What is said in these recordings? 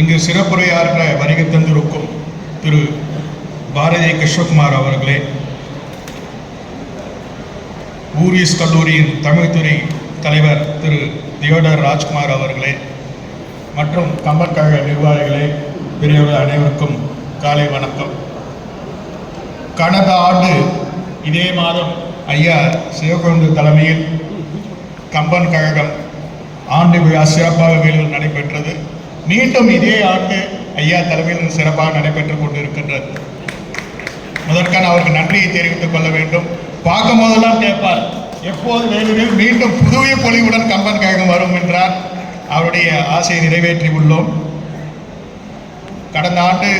இங்கு சிறப்புரையாற்ற வருகை தந்திருக்கும் திரு பாரதி கிருஷ்ணகுமார் அவர்களே ஊரிஸ் கல்லூரியின் தமிழ்துறை தலைவர் திரு தியோடர் ராஜ்குமார் அவர்களே மற்றும் கம்பன் கழக நிர்வாகிகளே பெரியவர்கள் அனைவருக்கும் காலை வணக்கம். கடந்த ஆண்டு இதே மாதம் ஐயா சிவகொண்டு தலைமையில் கம்பன் கழகம் ஆண்டு விழா சிறப்பாக வேலூர் நடைபெற்றது. மீண்டும் இதே ஆண்டு ஐயா தலைமையில் சிறப்பாக நடைபெற்றுக் கொண்டிருக்கின்றது. முதற்கான அவருக்கு நன்றியை தெரிவித்துக் கொள்ள வேண்டும். பார்க்கும் போதெல்லாம் கேட்பார் எப்போது வேலூரில் மீண்டும் புதுவை பொலிவுடன் கம்பன் கழகம் வரும் என்றார். அவருடைய ஆசையை நிறைவேற்றி உள்ளோம். கடந்த ஆண்டு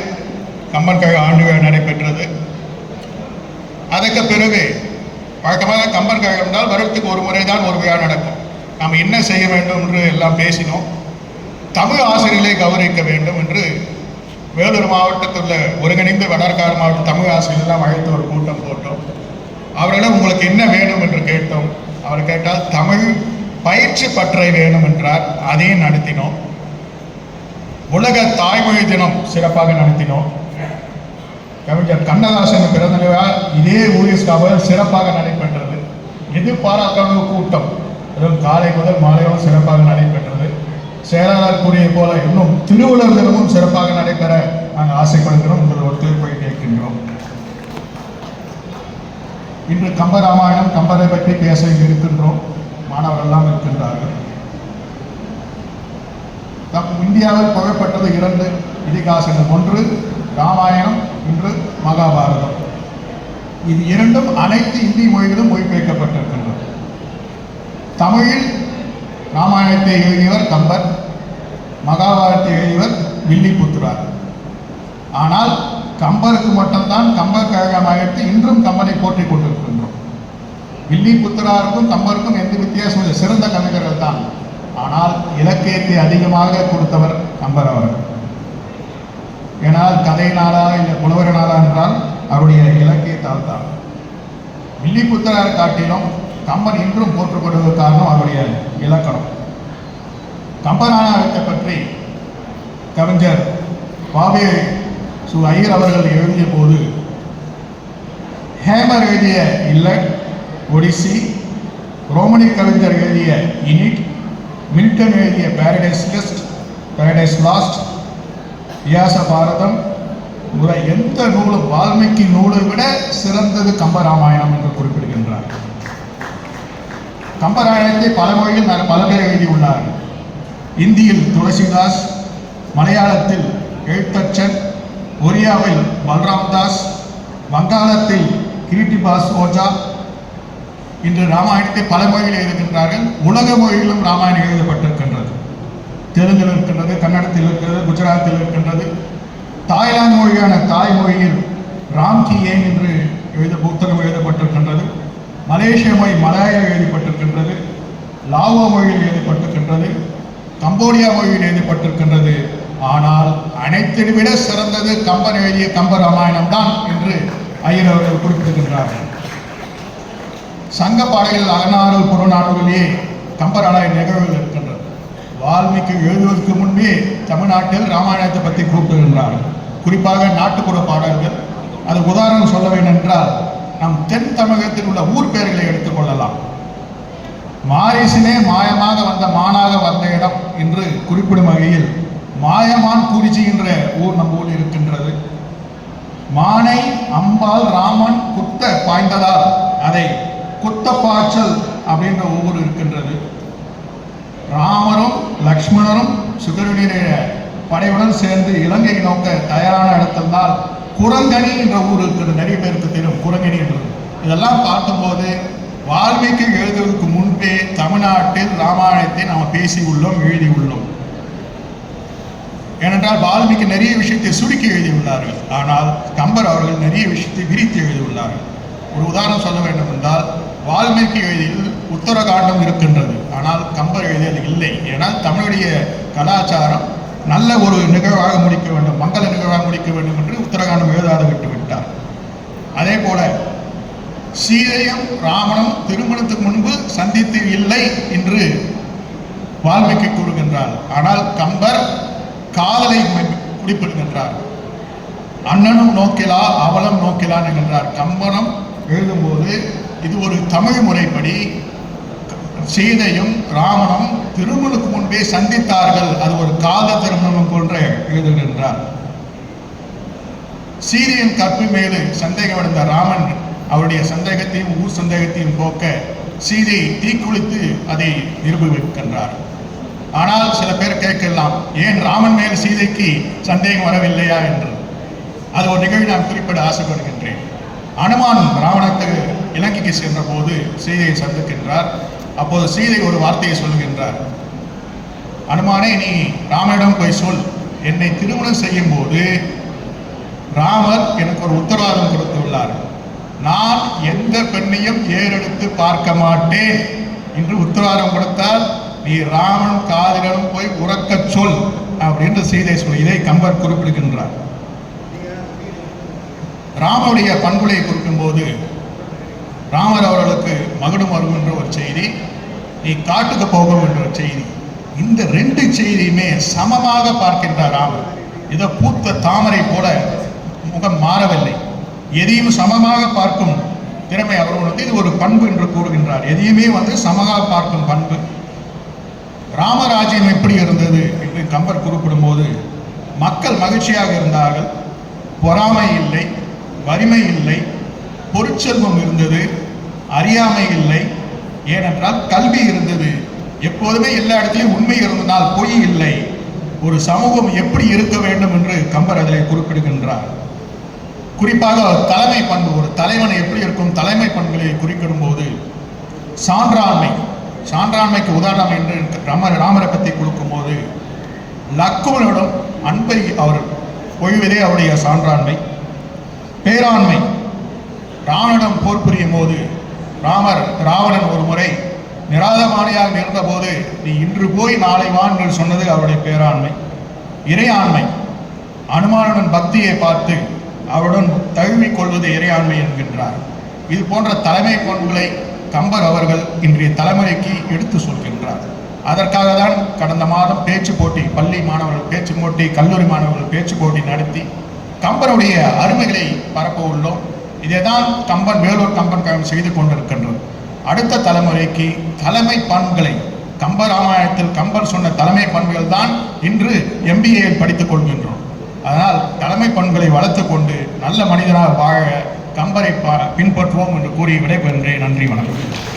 கம்பன் கழக ஆண்டு விழா நடைபெற்றது. அதற்கு பிறகு வழக்கமாக கம்பன் கழகம் என்றால் வருடத்துக்கு ஒரு முறை தான் ஒரு விழா நடக்கும். நாம் என்ன செய்ய வேண்டும் என்று எல்லாம் பேசினோம். தமிழ் ஆசிரியர்களை கௌரவிக்க வேண்டும் என்று வேலூர் மாவட்டத்தில் உள்ள ஒருங்கிணைந்த வடற்காடு மாவட்ட தமிழ் ஆசிரியர்கள்லாம் அழைத்து ஒரு கூட்டம் போட்டோம். அவரிடம் உங்களுக்கு என்ன வேணும்? என்று கேட்டோம். அவர் கேட்டால் தமிழ் பயிற்சி பற்றை வேணும் என்றார். அதையும் நடத்தினோம். உலக தாய்மொழி தினம் சிறப்பாக நடத்தினோம். கவிஞர் கண்ணதாசன் பிறந்த இதே ஊரிஸ் சிறப்பாக நடைபெற்றது. எதிர்பாராத கூட்டம். அதுவும் காலை முதல் மாலையும் சிறப்பாக நடைபெற்றது. செயலாளர் கூறிய போல இன்னும் திருவள்ளுவர் தினமும் சிறப்பாக நடைபெற நாங்கள் ஆசைப்படுகிறோம் உங்கள் ஒத்துழைப்பை கேட்கின்றோம். இன்று கம்பராமாயணம் கம்பரை பற்றி பேச இருக்கின்றோம். மாணவர்கள்லாம் இருக்கின்றார்கள். நம் இந்தியாவில் புகழ்பெற்றது இரண்டு இதிகாசங்கள். ஒன்று ராமாயணம் இன்று மகாபாரதம். இது இரண்டும் அனைத்து இந்தி மொழிகளும் மொழிபெயர்க்கப்பட்டிருக்கின்றன. தமிழில் ராமாயணத்தை எழுதியவர் கம்பர். மகாபாரத்தை எழுதியவர் வில்லிபுத்துரார். ஆனால் கம்பருக்கு மட்டும்தான் கம்பர் கழகமாயிட்டு இன்றும் கம்பனை போற்றிக் கொண்டிருக்கின்றோம். வில்லிபுத்திராருக்கும் கம்பருக்கும் எந்த வித்தியாசம் இல்லை. சிறந்த கவிஞர்கள் தான். ஆனால் இலக்கியத்தை அதிகமாக கொடுத்தவர் கம்பர் அவர் ஏனால் கதை நாளா இல்லை புலவரனாலா என்றால் அவருடைய இலக்கியத்தால் தான். வில்லிபுத்திரார் காட்டிலும் கம்பன் இன்றும் போற்றப்படுவதற்கான காரணம் அவருடைய இலக்கணம். கம்பராமாயணத்தை பற்றி கவிஞர் பாபே சு ஐயர் அவர்கள் எழுதிய போது ஹேமர் எழுதிய இல்லட் ஒடிசி ரோமனி கவிஞர் எழுதிய இனிட் மில்டன் எழுதிய பேரடைஸ் கெஸ்ட் பேரடைஸ் லாஸ்ட் வியாச பாரதம் முறை எந்த நூலும் வால்மீகி நூலை விட சிறந்தது கம்பராமாயணம் என்று குறிப்பிடுகின்றார். கம்பராமாயணத்தை பல மொழியில் பல பேர் எழுதியுள்ளார்கள். இந்தியில் துளசிதாஸ் மலையாளத்தில் எழுத்தச்சன் ஒரியாவில் பல்ராம் தாஸ் வங்காளத்தில் கிரிட்டிபாஸ் ஓஜா. இன்று ராமாயணத்தை பல மொழியில் எழுதுகின்றார்கள். உலக மொழியிலும் ராமாயணம் எழுதப்பட்டிருக்கின்றது. தெலுங்கில் இருக்கின்றது கன்னடத்தில் இருக்கிறது குஜராத்தில் இருக்கின்றது. தாய்லாந்து மொழியான தாய்மொழியில் ராம்கி ஏன் என்று எழுத புத்தகம் எழுதப்பட்டிருக்கின்றது. மலேசிய மொழி மலையாளம் எழுதப்பட்டிருக்கின்றது. லாவோ மொழியில் எழுதப்பட்டிருக்கின்றது. கம்போடியா மொழியில் எழுதப்பட்டிருக்கின்றது. ஆனால் அனைத்தை விட சிறந்தது கம்பன் எழுதிய கம்ப ராமாயணம் தான் என்று ஐயர் அவர்கள் குறிப்பிடுகின்றார்கள் சங்க பாடல்கள் அகநாறு புறநானூறிலே கம்பராமாயண நிகழ்வுகள் இருக்கின்றது. வால்மீகி எழுதுவதற்கு முன்பே தமிழ்நாட்டில் ராமாயணத்தை பற்றி கூப்பிடுகின்றார்கள் குறிப்பாக நாட்டுப்புற பாடல்கள். அது உதாரணம் சொல்ல வேண்டும் என்றால் நம் தென் தமிழகத்தில் உள்ள ஊர் பெயர்களை எடுத்துக்கொள்ளலாம் மாரிசினே மாயமாக வந்த மானாக வந்த இடம் என்று குறிப்பிடும் வகையில் மாயமான் குறிச்சி என்ற ஊர் நம்ம ஊரில் இருக்கின்றது. மானை அம்பாள் ராமன் குத்த பாய்ந்ததால் அதை குத்த பாய்ச்சல் அப்படின்ற ஊர் இருக்கின்றது. ராமரும் லக்ஷ்மணரும் சுகருடைய படையுடன் சேர்ந்து இலங்கை நோக்க தயாரான இடத்தில்தான் குரங்கணி என்ற ஊர் இருக்கிறது. நிறைய பேருக்கு தெரியும் குரங்கணி என்றது இதெல்லாம் பார்க்கும்போது வால்மீகி எழுதுவதற்கு முன்பே தமிழ்நாட்டில் ராமாயணத்தை நாம் பேசி உள்ளோம் எழுதி உள்ளோம் ஏனென்றால் வால்மீகி நிறைய விஷயத்தை சுருக்கி எழுதியுள்ளார்கள். ஆனால் கம்பர் அவர்கள் நிறைய விஷயத்தை விரித்து எழுதியுள்ளார்கள். ஒரு உதாரணம் சொல்ல வேண்டும் என்றால் வால்மீகி எழுதியில் உத்தரகாண்டம் இருக்கின்றது. ஆனால் கம்பர் எழுதியது இல்லை. ஏனால் தமிழுடைய கலாச்சாரம் நல்ல ஒரு நிகழ்வாக முடிக்க வேண்டும் மங்கள நிகழ்வாக முடிக்க வேண்டும் என்று உத்தரகாண்டம் எழுதாத விட்டு விட்டார். அதே போல சீதையும் ராமனும் திருமணத்துக்கு முன்பு சந்தித்து இல்லை என்று வால்மீகி கூறுகின்றார். ஆனால் கம்பர் காதலை குறிப்பிடுகின்றார். அண்ணனும் நோக்கிலா அவளும் நோக்கிலான் என்கின்றார். கம்பனம் எழுதும்போது இது ஒரு தமிழ் முறைப்படி சீதையும் ராமனும் திருமணுக்கு முன்பே சந்தித்தார்கள். அது ஒரு காத திருமணம் போன்ற எழுதுகின்றார். சீதையின் கற்பு மேலே சந்தேகமடைந்த ராமன் அவருடைய சந்தேகத்தையும் ஊர் சந்தேகத்தையும் போக்க சீதை தீக்குளித்து அதை நிரூபிக்கின்றார். ஆனால் சில பேர் கேட்கலாம் ஏன் ராமன் மேல் சீதைக்கு சந்தேகம் வரவில்லையா என்று? அது ஒரு நிகழ்வு நான் குறிப்பிட ஆசைப்படுகின்றேன். அனுமான் ராவணத்துக்கு இலங்கைக்கு சென்ற போது சீதையை சந்திக்கின்றார். அப்போது சீதை ஒரு வார்த்தையை சொல்கின்றார் அனுமானே நீ ராமனிடம் போய் சொல். என்னை திருமணம் செய்யும் போது ராமர் எனக்கு ஒரு உத்தரவாதம் கொடுத்துள்ளார். நான் எந்த பெண்ணையும் ஏறெடுத்து பார்க்க மாட்டேன். என்று உத்தரவாதம் கொடுத்தால் நீ ராமனும் காதலனும் போய் உறக்கச் சொல் அப்படின்னு சீதை சொல் இதை கம்பர் குறிப்பிடுகின்றார். ராமனுடைய பண்புகளை குறிக்கும்போது ராமர் அவர்களுக்கு மகுடம் வரும் என்ற ஒரு செய்தி நீ காட்டுக்கு போகும் என்ற ஒரு செய்தி. இந்த ரெண்டு செய்தியுமே சமமாக பார்க்கின்றார் ராமர். இதை பூத்த தாமரை போல முகம் மாறவில்லை. எதையும் சமமாக பார்க்கும் திறமை அவர்களுக்கு இது ஒரு பண்பு என்று கூறுகின்றார். எதையுமே வந்து சமமாக பார்க்கும் பண்பு. ராமராஜ்யம் எப்படி இருந்தது என்று கம்பர் குறிப்பிடும்போது மக்கள் மகிழ்ச்சியாக இருந்தார்கள். பொறாமை இல்லை வறுமை இல்லை பொருட்செல்வம் இருந்தது அறியாமை இல்லை. ஏனென்றால் கல்வி இருந்தது. எப்போதுமே எல்லா இடத்துலையும் உண்மை இருந்ததால் பொய் இல்லை. ஒரு சமூகம் எப்படி இருக்க வேண்டும் என்று கம்பர் அதில் குறிப்பிடுகின்றார். குறிப்பாக தலைமை பண்பு ஒரு தலைவன் எப்படி இருக்கும் தலைமை பண்புகளை குறிக்கிடும் போது சான்றாண்மை சான்றாண்மைக்கு உதாரணம் என்று ராம ராமரை பற்றி கொடுக்கும்போது லக்குவனிடம் அன்பை அவர் பொழிவதே அவருடைய சான்றாண்மை. பேராண்மை ராவணனிடம் போர் புரியும் போது ராமர் ராவணன் ஒரு முறை நிராதமானியாக இருந்தபோது நீ இன்று போய் நாளை வா என்று சொன்னது அவருடைய பேராண்மை. இறையாண்மை அனுமானுடன் பக்தியை பார்த்து அவருடன் தழுவிக் கொள்வது இறையாண்மை என்கின்றார். இது போன்ற தலைமை பண்புகளை கம்பர் அவர்கள் இன்றைய தலைமுறைக்கு எடுத்து சொல்கின்றார். அதற்காக தான் கடந்த மாதம் பேச்சு போட்டி பள்ளி மாணவர்கள் பேச்சு போட்டி கல்லூரி மாணவர்கள் பேச்சு போட்டி நடத்தி கம்பனுடைய அருமைகளை பரப்ப உள்ளோம் இதைதான் கம்பன் வேலூர் கம்பன் கழகம் செய்து கொண்டிருக்கின்றது. அடுத்த தலைமுறைக்கு தலைமை பண்புகளை கம்ப ராமாயணத்தில் கம்பர் சொன்ன தலைமை பண்புகள் தான் இன்று எம்பிஏயில் படித்துக் கொள்கின்றோம். அதனால் தலைமை பண்புகளை வளர்த்துக் கொண்டு நல்ல மனிதனாக வாழ கம்பரை பின்பற்றுவோம் என்று கூறி விடைபெறுகிறேன். நன்றி வணக்கம்.